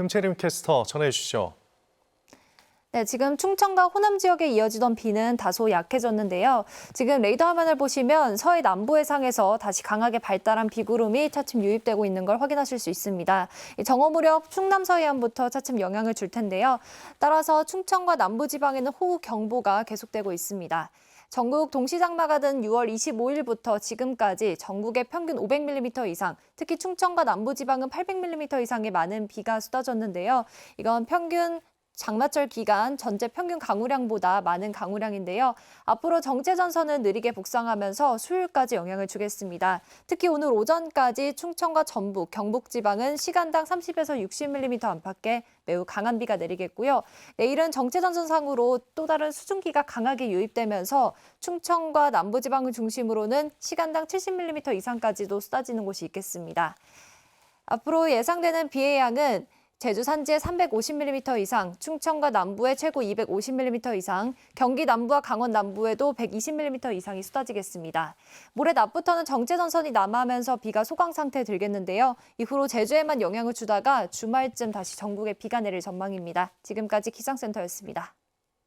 금채림 캐스터 전해 주시죠. 네, 지금 충청과 호남 지역에 이어지던 비는 다소 약해졌는데요. 지금 레이더 화면을 보시면 서해 남부 해상에서 다시 강하게 발달한 비구름이 차츰 유입되고 있는 걸 확인하실 수 있습니다. 이 정오 무렵 충남 서해안부터 차츰 영향을 줄 텐데요. 따라서 충청과 남부 지방에는 호우 경보가 계속되고 있습니다. 전국 동시장마가 든 6월 25일부터 지금까지 전국에 평균 500mm 이상, 특히 충청과 남부지방은 800mm 이상의 많은 비가 쏟아졌는데요. 이건 평균 장마철 기간 전체 평균 강우량보다 많은 강우량인데요. 앞으로 정체 전선은 느리게 북상하면서 수요일까지 영향을 주겠습니다. 특히 오늘 오전까지 충청과 전북, 경북 지방은 시간당 30에서 60mm 안팎의 매우 강한 비가 내리겠고요. 내일은 정체 전선 상으로 또 다른 수증기가 강하게 유입되면서 충청과 남부 지방을 중심으로는 시간당 70mm 이상까지도 쏟아지는 곳이 있겠습니다. 앞으로 예상되는 비의 양은 제주 산지에 350mm 이상, 충청과 남부에 최고 250mm 이상, 경기 남부와 강원 남부에도 120mm 이상이 쏟아지겠습니다. 모레 낮부터는 정체전선이 남하하면서 비가 소강 상태에 들겠는데요. 이후로 제주에만 영향을 주다가 주말쯤 다시 전국에 비가 내릴 전망입니다. 지금까지 기상센터였습니다.